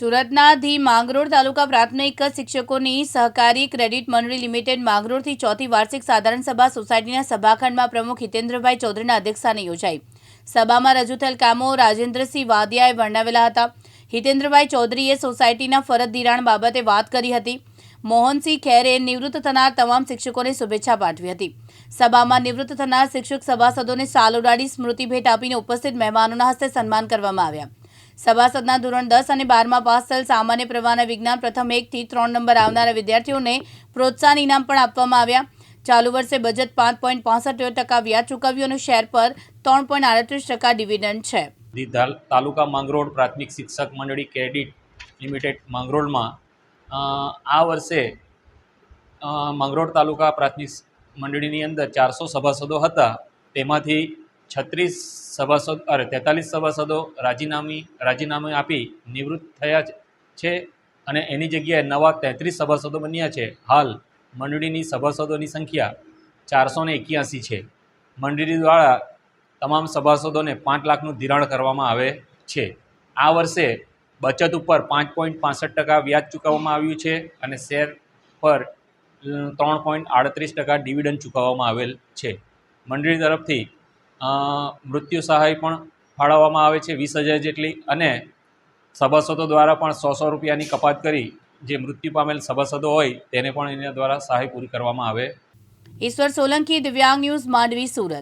સુરતના ધી માંગરોળ તાલુકા પ્રાથમિક શિક્ષકોની સહકારી ક્રેડિટ મંડળી લિમિટેડ માંગરોળથી ચોથી વાર્ષિક સાધારણ સભા સોસાયટીના સભાખંડમાં પ્રમુખ હિતેન્દ્રભાઈ ચૌધરીના અધ્યક્ષસ્થાને યોજાઈ. સભામાં રજૂ થયેલ કામો રાજેન્દ્રસિંહ વાદિયાએ વર્ણવેલા હતા. હિતેન્દ્રભાઈ ચૌધરીએ સોસાયટીના ફરજ ધિરાણ બાબતે વાત કરી હતી. મોહનસિંહ ખેરે નિવૃત્ત થનાર તમામ શિક્ષકોને શુભેચ્છા પાઠવી હતી. સભામાં નિવૃત્ત થનાર શિક્ષક સભાસદોને સાલ ઉડાડી સ્મૃતિ ભેટ આપીને ઉપસ્થિત મહેમાનોના હસ્તે સન્માન કરવામાં આવ્યા. સભાસદના ધોરણ દસ અને બારમાં પાસ થયેલ સામાન્ય પ્રવાહના વિજ્ઞાન પ્રથમ એકથી ત્રણ નંબર આવનારા વિદ્યાર્થીઓને પ્રોત્સાહન ઇનામ પણ આપવામાં આવ્યા. ચાલુ વર્ષે બજેટ પાંચ પોઈન્ટ પાસઠ ટકા વ્યાજ ચૂકવ્યું અને શેર પર ત્રણ પોઈન્ટ આડત્રીસ ટકા ડિવિડન્ડ છે. તાલુકા માંગરોળ પ્રાથમિક શિક્ષક મંડળી ક્રેડિટ લિમિટેડ માંગરોળમાં આ વર્ષે મંગરોળ તાલુકા પ્રાથમિક મંડળીની અંદર ચારસો સભાસદો હતા. તેમાંથી છત્રીસ સભાસદ, અરે તેતાલીસ સભાસદો રાજીનામી, રાજીનામું આપી નિવૃત્ત થયા છે- અને એની જગ્યાએ નવા તેત્રીસ સભાસદો બન્યા છે. હાલ મંડળીની સભાસદોની સંખ્યા ચારસો ને એક્યાસી છે. મંડળી દ્વારા તમામ સભાસદોને પાંચ લાખનું ધિરાણ કરવામાં આવે છે. આ વર્ષે બચત ઉપર પાંચ પોઈન્ટ પાસઠ ટકા વ્યાજ ચૂકવવામાં આવ્યું છે અને શેર પર ત્રણ પોઈન્ટ આડત્રીસ ટકા ડિવિડન્ડ ચૂકવવામાં આવેલ છે. મંડળી તરફથી મૃત્યુ સહાય પણ ફાળવવામાં આવે છે, વીસ હજાર જેટલી. અને સભાસદો દ્વારા પણ સો સો રૂપિયાની કપાત કરી જે મૃત્યુ પામેલ સભાસદો હોય તેને પણ એના દ્વારા સહાય પૂરી કરવામાં આવે. ઈશ્વર સોલંકી દિવ્યાંગ ન્યૂઝ માંડવી, સુરત.